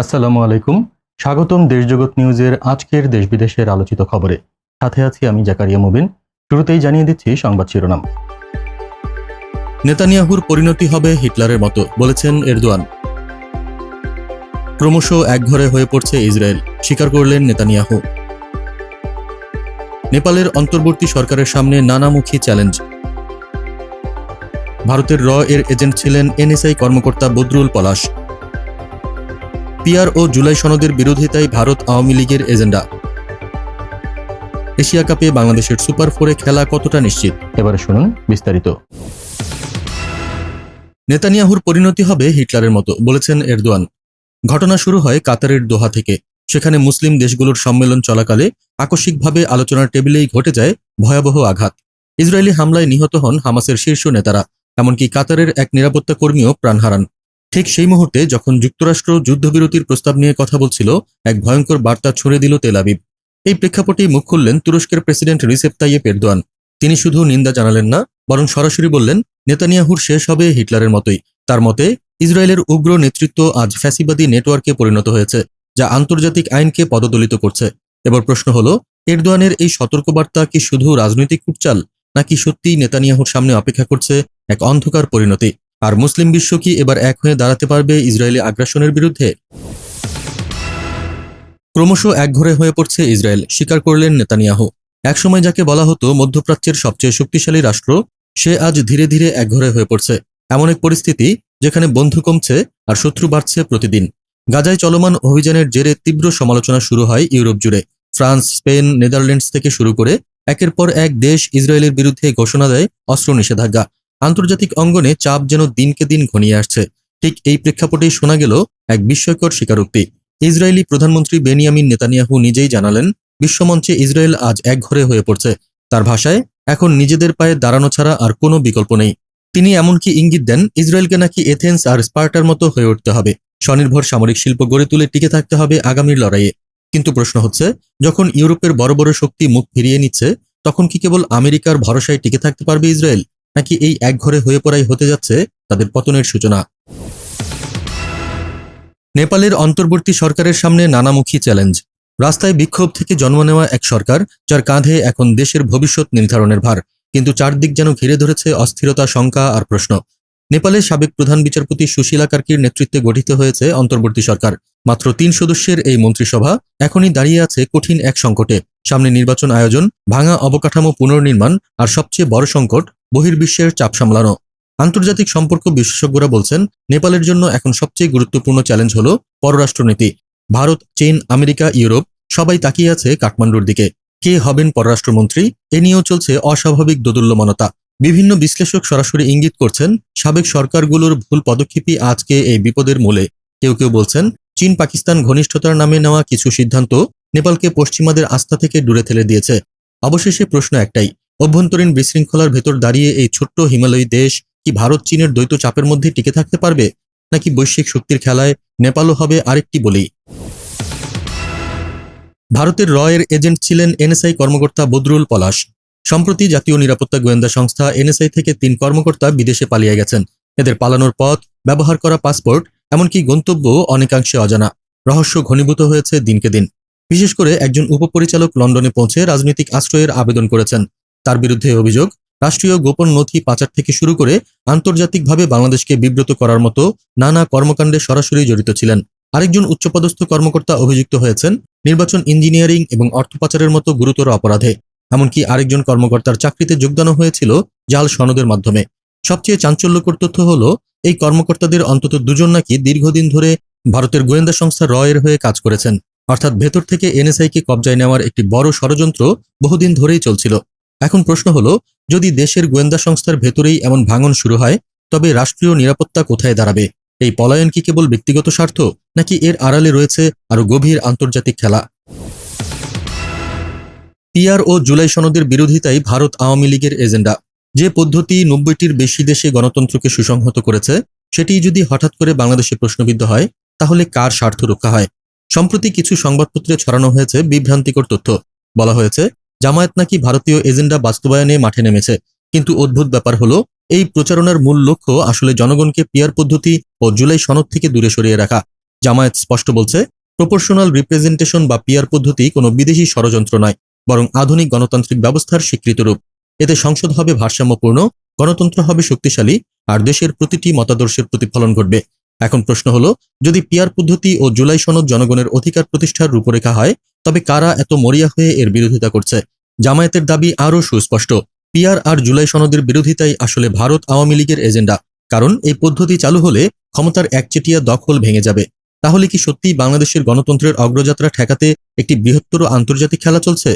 আসসালামু আলাইকুম। স্বাগতম দেশজগৎ নিউজের আজকের দেশ বিদেশের আলোচিত খবরে। সাথে আছি আমি জাকারিয়া মুবিন। শুরুতেই জানিয়ে দিচ্ছি সংবাদ শিরোনাম। নেতানিয়াহুর পরিণতি হবে হিটলারের মতো, বলেছেন এরদোয়ান। ক্রমশ একঘরে হয়ে পড়ছে ইসরায়েল, স্বীকার করলেন নেতানিয়াহু। নেপালের অন্তর্বর্তী সরকারের সামনে নানামুখী চ্যালেঞ্জ। ভারতের র এর এজেন্ট ছিলেন এনএসআই কর্মকর্তা বদরুল পলাশ। পিআর ও জুলাই সনদের বিরোধিতায় ভারত আওয়ামী লীগের এজেন্ডা। এশিয়া কাপে বাংলাদেশের সুপার ফোরে খেলা কতটা নিশ্চিত? এবারে শুনুন বিস্তারিত। নেতানিয়াহুর পরিণতি হবে হিটলারের মতো, বলেছেন এরদোয়ান। ঘটনা শুরু হয় কাতারের দোহা থেকে। সেখানে মুসলিম দেশগুলোর সম্মেলন চলাকালে আকস্মিকভাবে আলোচনার টেবিলেই ঘটে যায় ভয়াবহ আঘাত। ইসরায়েলি হামলায় নিহত হন হামাসের শীর্ষ নেতারা, এমনকি কাতারের এক নিরাপত্তা কর্মীও প্রাণ হারান। ঠিক সেই মুহূর্তে যখন যুক্তরাষ্ট্র যুদ্ধবিরতির প্রস্তাব নিয়ে কথা বলছিল, এক ভয়ঙ্কর বার্তা ছড়ে দিল তেলাবিব এই প্রেক্ষাপটেই মুখ খুললেন তুরস্কের প্রেসিডেন্ট রিসেপ তাইয়েপ এরদোয়ান। তিনি শুধু নিন্দা জানালেন না, বরং সরাসরি বললেন, নেতানিয়াহুর শেষ হবে হিটলারের মতোই। তার মতে, ইসরায়েলের উগ্র নেতৃত্ব আজ ফ্যাসিবাদী নেটওয়ার্কে পরিণত হয়েছে, যা আন্তর্জাতিক আইনকে পদদলিত করছে। এবার প্রশ্ন হলো, এরদোয়ানের এই সতর্কবার্তা কি শুধু রাজনৈতিক কুটচাল, নাকি সত্যিই নেতানিয়াহুর সামনে অপেক্ষা করছে এক অন্ধকার পরিণতি? আর মুসলিম বিশ্ব কি এবার এক হয়ে দাঁড়াতে পারবে ইসরায়েলি আগ্রাসনের বিরুদ্ধে? ক্রমশ একঘরে হয়ে পড়ছে ইসরায়েল, স্বীকার করলেন নেতানিয়াহু। একসময় যাকে বলা হতো মধ্যপ্রাচ্যের সবচেয়ে শক্তিশালী রাষ্ট্র, সে আজ ধীরে ধীরে একঘরে হয়ে পড়ছে। এমন এক পরিস্থিতি যেখানে বন্ধু কমছে আর শত্রু বাড়ছে প্রতিদিন। গাজায় চলমান অভিযানের জেরে তীব্র সমালোচনা শুরু হয় ইউরোপ জুড়ে। ফ্রান্স, স্পেন, নেদারল্যান্ডস থেকে শুরু করে একের পর এক দেশ ইসরায়েলের বিরুদ্ধে ঘোষণা দেয় অস্ত্র নিষেধাজ্ঞা আন্তর্জাতিক অঙ্গনে চাপ যেন দিনকে দিন ঘনিয়ে আসছে। ঠিক এই প্রেক্ষাপটেই শোনা গেল এক বিস্ময়কর স্বীকারোক্তি। ইসরায়েলি প্রধানমন্ত্রী বেনিয়ামিন নেতানিয়াহু নিজেই জানালেন, বিশ্বমঞ্চে ইসরায়েল আজ একঘরে হয়ে পড়ছে। তার ভাষায়, এখন নিজেদের পায়ে দাঁড়ানো ছাড়া আর কোনো বিকল্প নেই। তিনি এমনকি ইঙ্গিত দেন, ইসরায়েলকে নাকি এথেন্স আর স্পার্টার মতো হয়ে উঠতে হবে। স্বনির্ভর সামরিক শিল্প গড়ে তুলে টিকে থাকতে হবে আগামীর লড়াইয়ে। কিন্তু প্রশ্ন হচ্ছে, যখন ইউরোপের বড় বড় শক্তি মুখ ফিরিয়ে নিচ্ছে, তখন কি কেবল আমেরিকার ভরসায় টিকে থাকতে পারবে ইসরায়েল? নাকি এই একঘরে হয়ে পড়াই হতে যাচ্ছে তাদের পতনের সূচনা? নেপালের অন্তর্বর্তী সরকারের সামনে নানামুখী চ্যালেঞ্জ। রাস্তায় বিক্ষোভ থেকে জন্ম নেওয়া এক সরকার, যার কাঁধে এখন দেশের ভবিষ্যৎ নির্ধারণের ভার। কিন্তু চারদিক যেন ঘিরে ধরেছে অস্থিরতা, শঙ্কা আর প্রশ্ন। নেপালের সাবেক প্রধান বিচারপতি সুশীলা কার্কির নেতৃত্বে গঠিত হয়েছে অন্তর্বর্তী সরকার। মাত্র তিন সদস্যের এই মন্ত্রিসভা এখনই দাঁড়িয়ে আছে কঠিন এক সংকটে। সামনে নির্বাচন আয়োজন, ভাঙা অবকাঠামো পুনর্নির্মাণ আর সবচেয়ে বড় সংকট, বহির্বিশ্বের চাপ সামলানো। আন্তর্জাতিক সম্পর্ক বিশেষজ্ঞরা বলছেন, নেপালের জন্য এখন সবচেয়ে গুরুত্বপূর্ণ চ্যালেঞ্জ হল পররাষ্ট্রনীতি। ভারত, চীন, আমেরিকা, ইউরোপ সবাই তাকিয়ে আছে কাঠমান্ডুর দিকে। কে হবেন পররাষ্ট্রমন্ত্রী, এ নিয়েও চলছে অস্বাভাবিক দোদুল্যমানতা। বিভিন্ন বিশ্লেষক সরাসরি ইঙ্গিত করছেন, সাবেক সরকারগুলোর ভুল পদক্ষেপই আজকে এই বিপদের মূলে। কেউ কেউ বলছেন, চীন পাকিস্তান ঘনিষ্ঠতার নামে নেওয়া কিছু সিদ্ধান্ত নেপালকে পশ্চিমাদের আস্থা থেকে দূরে ঠেলে দিয়েছে। অবশেষে প্রশ্ন একটাই, অভ্যন্তরীণ বিশৃঙ্খলার ভেতর দাঁড়িয়ে এই ছোট্ট হিমালয়ী দেশ কি ভারত চীনের দ্বৈত চাপের মধ্যে টিকে থাকতে পারবে? নাকি বৈশ্বিক শক্তির খেলায় নেপালও হবে আরেকটি বলি ভারতের রয়ের এজেন্ট ছিলেন এনএসআই কর্মকর্তা বদরুল পলাশ। সম্প্রতি জাতীয় নিরাপত্তা গোয়েন্দা সংস্থা এনএসআই থেকে তিন কর্মকর্তা বিদেশে পালিয়ে গেছেন। এদের পালানোর পথ, ব্যবহার করা পাসপোর্ট, এমনকি গন্তব্য অনেকাংশে অজানা। রহস্য ঘনীভূত হয়েছে দিনকে দিন। বিশেষ করে একজন উপপরিচালক লন্ডনে পৌঁছে রাজনৈতিক আশ্রয়ের আবেদন করেছেন। তার বিরুদ্ধে অভিযোগ, রাষ্ট্রীয় গোপন নথি পাচার থেকে শুরু করে আন্তর্জাতিকভাবে বাংলাদেশকে বিব্রত করার মতো নানা কর্মকাণ্ডে সরাসরি জড়িত ছিলেন। আরেকজন উচ্চপদস্থ কর্মকর্তা অভিযুক্ত হয়েছেন। নির্বাচন ইঞ্জিনিয়ারিং এবং অর্থ পাচারের মতো গুরুতর অপরাধে। এমনকি আরেকজন কর্মকর্তার চাকরিতে যোগদানও হয়েছিল জাল সনদের মাধ্যমে। সবচেয়ে চাঞ্চল্যকর তথ্য হল, এই কর্মকর্তাদের অন্তত দুজন নাকি দীর্ঘদিন ধরে ভারতের গোয়েন্দা সংস্থা রয়ের হয়ে কাজ করেছেন। অর্থাৎ ভেতর থেকে এনএসআইকে কবজায় নেওয়ার একটি বড় ষড়যন্ত্র বহুদিন ধরেই চলছিল। এখন প্রশ্ন হলো, যদি দেশের গোয়েন্দা সংস্থার ভেতরেই এমন ভাঙন শুরু হয়, তবে রাষ্ট্রীয় নিরাপত্তা কোথায় দাঁড়াবে? এই পলায়ন কি কেবল ব্যক্তিগত স্বার্থ, নাকি এর আড়ালে রয়েছে আরও গভীর আন্তর্জাতিক খেলা? পিআর ও জুলাই সনদের বিরোধিতাই ভারত আওয়ামী লীগের এজেন্ডা। যে পদ্ধতি নব্বইটির বেশি দেশে গণতন্ত্রকে সুসংহত করেছে, সেটি যদি হঠাৎ করে বাংলাদেশে প্রশ্নবিদ্ধ হয়, তাহলে কার স্বার্থ রক্ষা হয়? সম্প্রতি কিছু সংবাদপত্রে ছড়ানো হয়েছে বিভ্রান্তিকর তথ্য। বলা হয়েছে, জামায়াত নাকি ভারতীয় এজেন্ডা বাস্তবায়নে মাঠে নেমেছে। কিন্তু অদ্ভুত ব্যাপার হলো, এই প্রচারণার মূল লক্ষ্য আসলে জনগণকে পিয়ার পদ্ধতি ও জুলাই সনদ থেকে দূরে সরিয়ে রাখা। জামায়াত স্পষ্ট বলছে, প্রপোর্শনাল রিপ্রেজেন্টেশন বা পিয়ার পদ্ধতি কোনো বিদেশি ষড়যন্ত্র নয়। বরং আধুনিক গণতান্ত্রিক ব্যবস্থার স্বীকৃত রূপ। এতে সংসদ হবে ভারসাম্যপূর্ণ, গণতন্ত্র হবে শক্তিশালী, আর দেশের প্রতিটি মতাদর্শের প্রতিফলন ঘটবে। এখন প্রশ্ন হলো, যদি পিয়ার পদ্ধতি ও জুলাই সনদ জনগণের অধিকার প্রতিষ্ঠার রূপরেখা হয়, তবে কারা এত মরিয়া হয়ে এর বিরোধিতা করছে? জামায়াতের দাবি আরও সুস্পষ্ট। পিয়ার আর জুলাই সনদের বিরোধিতাই আসলে ভারত আওয়ামী লীগের এজেন্ডা। কারণ এই পদ্ধতি চালু হলে ক্ষমতার একচেটিয়া দখল ভেঙে যাবে। তাহলে কি সত্যিই বাংলাদেশের গণতন্ত্রের অগ্রযাত্রা ঠেকাতে একটি বৃহত্তর আন্তর্জাতিক খেলা চলছে?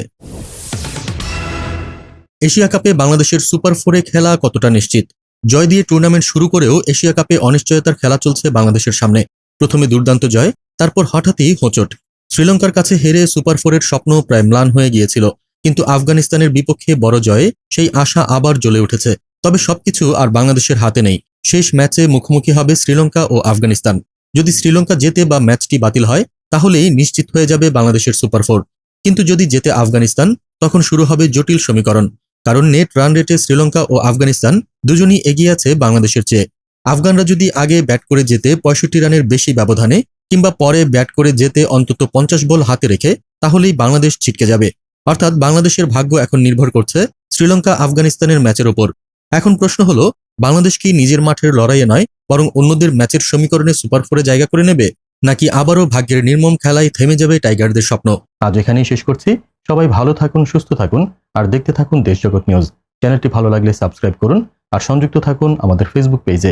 এশিয়া কাপে বাংলাদেশের সুপার ফোরে খেলা কতটা নিশ্চিত? জয় দিয়ে টুর্নামেন্ট শুরু করেও এশিয়া কাপে অনিশ্চয়তার খেলা চলছে বাংলাদেশের সামনে। প্রথমে দুর্দান্ত জয়, তারপর হঠাৎই হোঁচট। শ্রীলঙ্কার কাছে হেরে সুপার ফোরের স্বপ্ন প্রায় ম্লান হয়ে গিয়েছিল। কিন্তু আফগানিস্তানের বিপক্ষে বড় জয়ে সেই আশা আবার জ্বলে উঠেছে। তবে সবকিছু আর বাংলাদেশের হাতে নেই। শেষ ম্যাচে মুখোমুখি হবে শ্রীলঙ্কা ও আফগানিস্তান। যদি শ্রীলঙ্কা জেতে বা ম্যাচটি বাতিল হয়, তাহলেই নিশ্চিত হয়ে যাবে বাংলাদেশের সুপার ফোর। কিন্তু যদি জেতে আফগানিস্তান, তখন শুরু হবে জটিল সমীকরণ, কারণ নেট রান রেটে শ্রীলঙ্কা ও আফগানিস্তান দুজনই এগিয়ে আছে বাংলাদেশের চেয়ে। আফগানরা যদি আগে ব্যাট করে যেতে পঁয়ষট্টি রানের বেশি ব্যবধানে কিংবা পরে ব্যাট করে যেতে অন্তত পঞ্চাশ বল হাতে রেখে, তাহলেই বাংলাদেশ ছিটকে যাবে। অর্থাৎ বাংলাদেশের ভাগ্য এখন নির্ভর করছে শ্রীলঙ্কা আফগানিস্তানের ম্যাচের ওপর। এখন প্রশ্ন হলো বাংলাদেশ কি নিজের মাঠের লড়াইয়ে নয়, বরং অন্যদের ম্যাচের সমীকরণে সুপার ফোরে জায়গা করে নেবে, নাকি আবারও ভাগ্যের নির্মম খেলায় থেমে যাবে টাইগারদের স্বপ্ন? আজ এখানেই শেষ করছি। সবাই ভালো থাকুন, সুস্থ থাকুন, আর দেখতে থাকুন দেশজগৎ নিউজ। চ্যানেলটি ভালো লাগলে সাবস্ক্রাইব করুন, আর সংযুক্ত থাকুন আমাদের ফেসবুক পেজে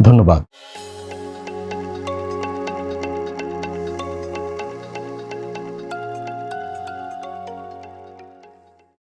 ধন্যবাদ।